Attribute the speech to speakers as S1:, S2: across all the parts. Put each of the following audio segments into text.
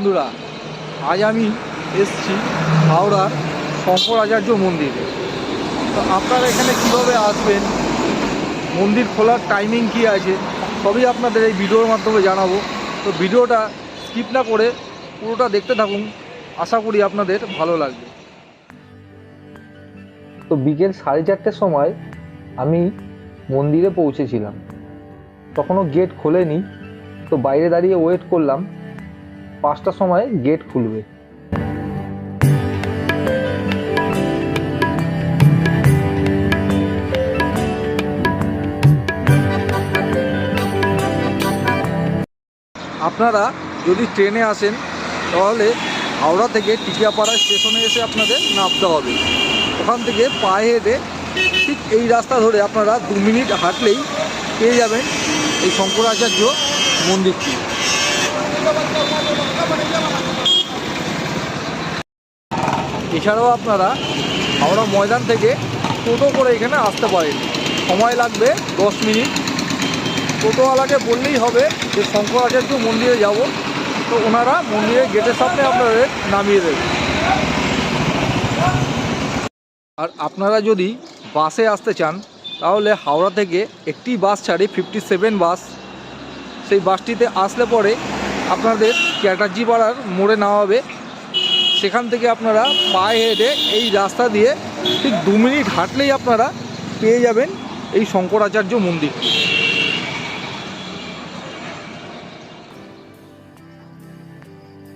S1: বন্ধুরা, আজ আমি এসছি হাওড়ার শঙ্করাচার্য মন্দিরে। তো আপনারা এখানে কীভাবে আসবেন, মন্দির খোলার টাইমিং কি আছে, সবই আপনাদের এই ভিডিওর মাধ্যমে জানাব। তো ভিডিওটা স্কিপ না করে পুরোটা দেখতে থাকুন, আশা করি আপনাদের ভালো লাগবে।
S2: তো বিকেল সাড়ে চারটের সময় আমি মন্দিরে পৌঁছেছিলাম। তখনও গেট খোলেনি, তো বাইরে দাঁড়িয়ে ওয়েট করলাম। পাঁচটার সময় গেট খুলবে।
S1: আপনারা যদি ট্রেনে আসেন, তাহলে হাওড়া থেকে টিকিয়াপাড়া স্টেশনে এসে আপনাদের নামতে হবে। ওখান থেকে পায়ে হেঁটে ঠিক এই রাস্তা ধরে আপনারা দু মিনিট হাঁটলেই পেয়ে যাবেন এই শঙ্করাচার্য মন্দিরটি। এছাড়াও আপনারা হাওড়া ময়দান থেকে টোটো করে এখানে আসতে পারেন। সময় লাগবে দশ মিনিট। টোটোওয়ালাকে বললেই হবে যে, শঙ্করাচার্য মন্দিরে যাব। তো ওনারা মন্দিরের গেটের সামনে আপনাদের নামিয়ে দেবে। আর আপনারা যদি বাসে আসতে চান, তাহলে হাওড়া থেকে একটি বাস ছাড়ে ফিফটি সেভেন বাস। সেই বাসটিতে আসলে পরে আপনাদের ক্যাটার্জি পাড়ার মোড়ে নামাবে। সেখান থেকে আপনারা পায়ে হেঁটে এই রাস্তা দিয়ে ঠিক দু মিনিট হাঁটলেই আপনারা পেয়ে যাবেন এই শঙ্করাচার্য মন্দির।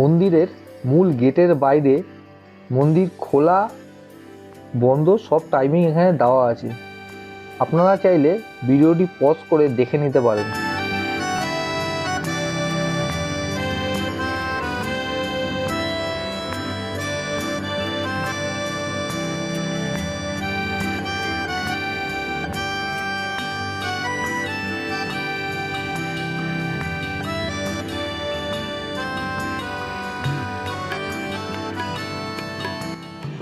S2: মন্দিরের মূল গেটের বাইরে মন্দির খোলা, বন্ধ, সব টাইমিং এখানে দেওয়া আছে। আপনারা চাইলে ভিডিওটি পজ করে দেখে নিতে পারেন।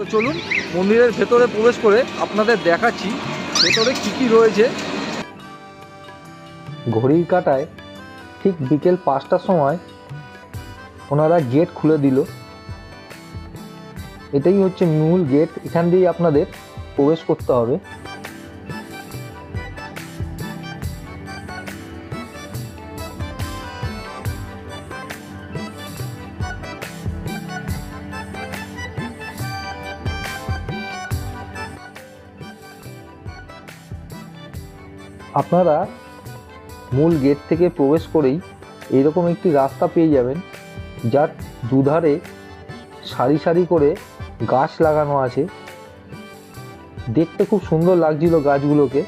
S1: তো চলুন মন্দিরের ভেতরে প্রবেশ করে আপনাদের দেখাচ্ছি ভেতরে কি কি রয়েছে।
S2: ঘড়ির কাটায় ঠিক বিকেল পাঁচটার সময় ওনারা গেট খুলে দিল। এটাই হচ্ছে মূল গেট। এখান দিয়েই আপনাদের প্রবেশ করতে হবে। আপনারা মূল গেট থেকে প্রবেশ করেই এরকম একটি রাস্তা পেয়ে যাবেন, যার দুধারে সারি সারি করে গাছ লাগানো আছে। দেখতে খুব সুন্দর লাগছিল গাছগুলোকে।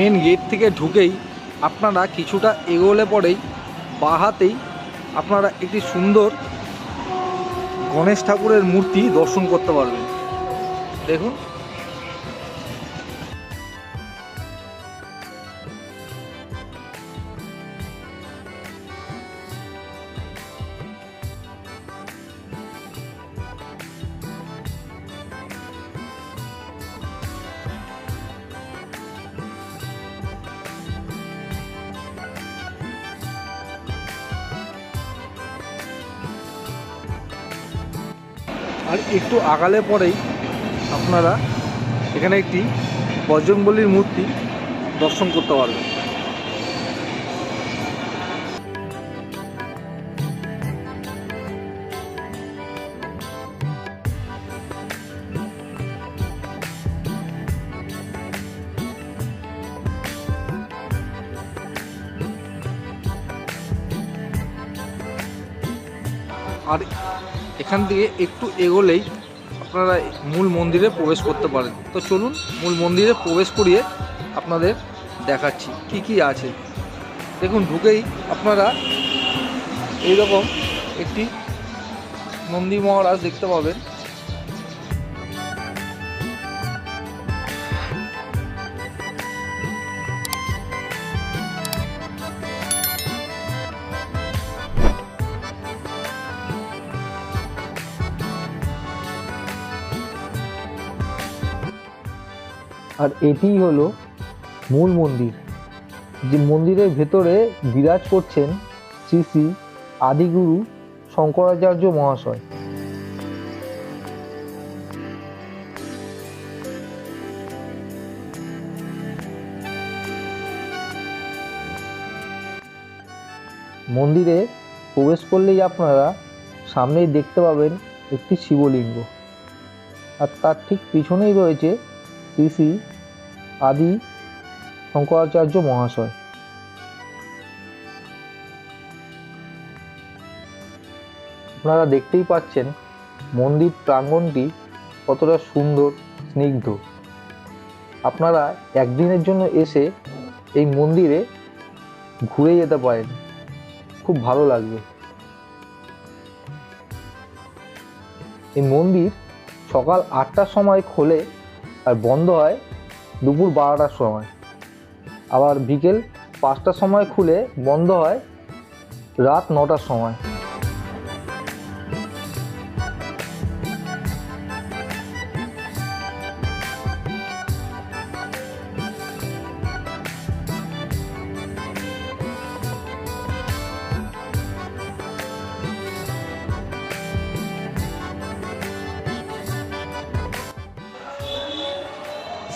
S1: মেন গেট থেকে ঢুকেই আপনারা কিছুটা এগোলে পরেই বাহাতেই আপনারা একটি সুন্দর গণেশ ঠাকুরের মূর্তি দর্শন করতে পারবেন। দেখুন। আর একটু আগালে পরেই আপনারা এখানে একটি বজরংবলীর মূর্তি দর্শন করতে পারবেন। আর এখান থেকে একটু এগোলেই আপনারা মূল মন্দিরে প্রবেশ করতে পারেন। তো চলুন মূল মন্দিরে প্রবেশ করিয়ে আপনাদের দেখাচ্ছি, কি কি আছে। দেখুন, ঢুকেই আপনারা এইরকম একটি নন্দী মহারাজ দেখতে পাবেন।
S2: আর এটিই হলো মূল মন্দির। যে মন্দিরের ভেতরে বিরাজ করছেন শ্রী শ্রী আদিগুরু শঙ্করাচার্য মহাশয়। মন্দিরে প্রবেশ করলেই আপনারা সামনেই দেখতে পাবেন একটি শিবলিঙ্গ। আর তার ঠিক পিছনেই রয়েছে শ্রী শ্রী আদি শঙ্করাচার্য মহাশয়। আপনারা দেখতেই পাচ্ছেন মন্দির প্রাঙ্গণটি কতটা সুন্দর, স্নিগ্ধ। আপনারা একদিনের জন্য এসে এই মন্দিরে ঘুরে যেতে পারেন। খুব ভালো লাগবে। এই মন্দির সকাল আটটার সময় খোলে আর বন্ধ হয় দুপুর বারোটার সময়। আবার বিকেল পাঁচটার সময় খুলে বন্ধ হয় রাত নটার সময়।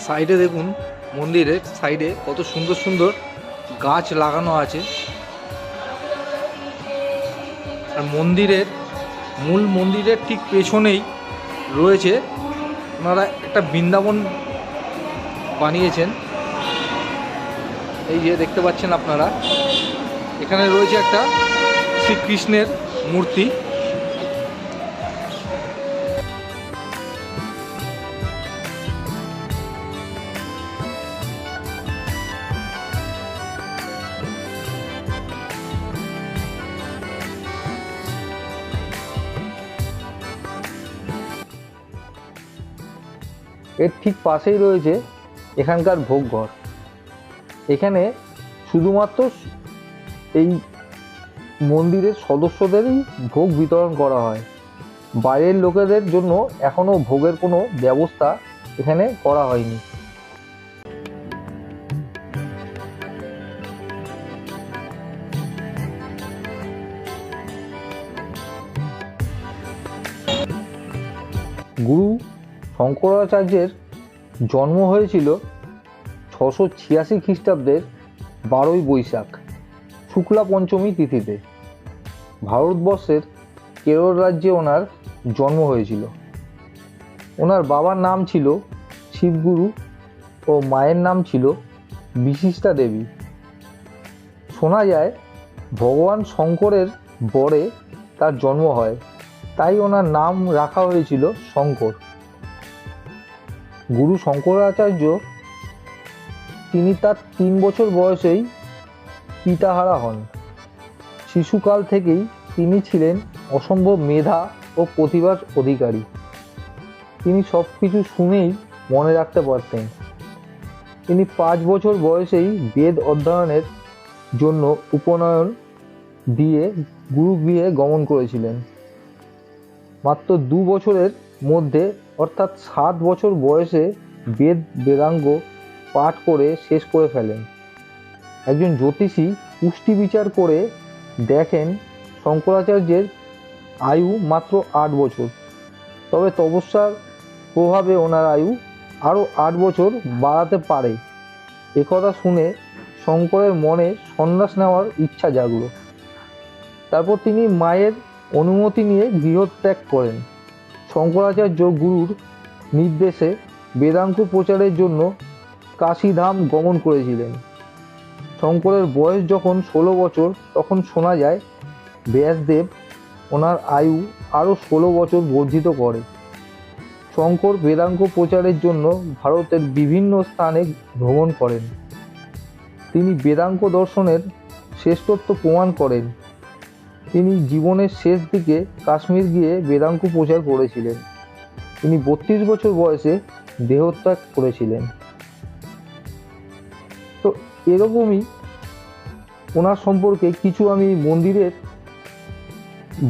S1: সাইডে দেখুন মন্দিরের সাইডে কত সুন্দর সুন্দর গাছ লাগানো আছে। আর মন্দিরের, মূল মন্দিরের ঠিক পেছনেই রয়েছে, ওনারা একটা বৃন্দাবন বানিয়েছেন। এই যে দেখতে পাচ্ছেন আপনারা, এখানে রয়েছে একটা শ্রীকৃষ্ণের মূর্তি।
S2: এর ঠিক পাশেই রয়েছে এখানকার ভোগ ঘর এখানে শুধুমাত্র এই মন্দিরের সদস্যদেরই ভোগ বিতরণ করা হয়। বাইরের লোকেদের জন্য এখনও ভোগের কোনো ব্যবস্থা এখানে করা হয়নি। শঙ্করাচার্যের জন্ম হয়েছিল ছশো ছিয়াশি খ্রিস্টাব্দের বারোই বৈশাখ, শুক্লা পঞ্চমী তিথিতে। ভারতবর্ষের কেরল রাজ্যে ওনার জন্ম হয়েছিল। ওনার বাবার নাম ছিল শিবগুরু ও মায়ের নাম ছিল বিশিষ্টা দেবী। শোনা যায়, ভগবান শঙ্করের বরে তার জন্ম হয়, তাই ওনার নাম রাখা হয়েছিল শঙ্কর। গুরু শঙ্করাচার্য, তিনি তার তিন বছর বয়সেই পিতাহারা হন। শিশুকাল থেকেই তিনি ছিলেন অসম্ভব মেধা ও প্রতিভার অধিকারী। তিনি সব কিছু শুনেই মনে রাখতে পারতেন। তিনি পাঁচ বছর বয়সেই বেদ অধ্যয়নের জন্য উপনয়ন দিয়ে গুরুগৃহে গমন করেছিলেন। মাত্র দু বছরের মধ্যে অর্থাৎ সাত বছর বয়সে বেদ বেদাঙ্গ পাঠ করে শেষ করে ফেলেন। একজন জ্যোতিষী পুষ্টি বিচার করে দেখেন শঙ্করাচার্যের আয়ু মাত্র আট বছর। তবে তপস্যার প্রভাবে ওনার আয়ু আরও আট বছর বাড়াতে পারে। একথা শুনে শঙ্করের মনে সন্ন্যাস নেওয়ার ইচ্ছা জাগলো। তারপর তিনি মায়ের অনুমতি নিয়ে গৃহত্যাগ করেন। শঙ্করাচার্য গুরুর নির্দেশে বেদাঙ্ক প্রচারের জন্য কাশীধাম গমন করেছিলেন। শঙ্করের বয়স যখন ষোলো বছর, তখন শোনা যায় ব্যাসদেব ওনার আয়ু আরও ষোলো বছর বর্ধিত করে। শঙ্কর বেদাঙ্ক প্রচারের জন্য ভারতের বিভিন্ন স্থানে ভ্রমণ করেন। তিনি বেদাঙ্ক দর্শনের শ্রেষ্ঠত্ব প্রমাণ করেন। তিনি জীবনের শেষ দিকে কাশ্মীর গিয়ে বেদাঙ্ক প্রচার করেছিলেন। তিনি বত্রিশ বছর বয়সে দেহত্যাগ করেছিলেন। তো এরকমই ওনার সম্পর্কে কিছু আমি মন্দিরের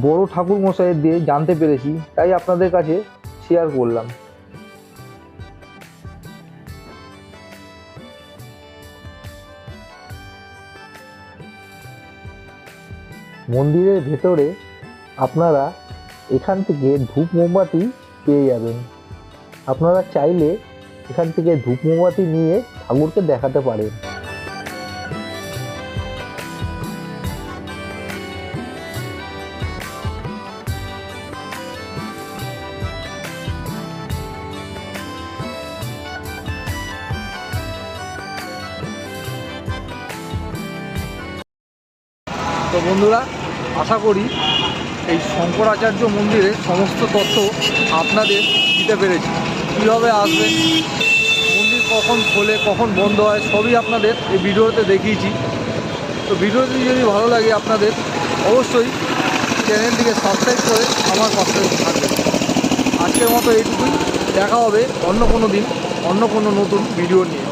S2: বড় ঠাকুর মশাইয়ের দিয়ে জানতে পেরেছি, তাই আপনাদের কাছে শেয়ার করলাম। মন্দিরের ভেতরে আপনারা এখান থেকে ধূপ মোমবাতি পেয়ে যাবেন। আপনারা চাইলে এখান থেকে ধূপ মোমবাতি নিয়ে ঠাকুরকে দেখাতে পারেন।
S1: বন্ধুরা, আশা করি এই শঙ্করাচার্য মন্দিরের সমস্ত তথ্য আপনাদের দিতে পেরেছি। কীভাবে আসবেন, মন্দির কখন খোলে, কখন বন্ধ হয়, সবই আপনাদের এই ভিডিওতে দেখিয়েছি। তো ভিডিওটি যদি ভালো লাগে আপনাদের, অবশ্যই চ্যানেলটিকে সাবস্ক্রাইব করে আমার পাশে থাকবেন। আজকের মতো এইটুকুই, দেখা হবে অন্য কোনো দিন, অন্য কোনো নতুন ভিডিও নিয়ে।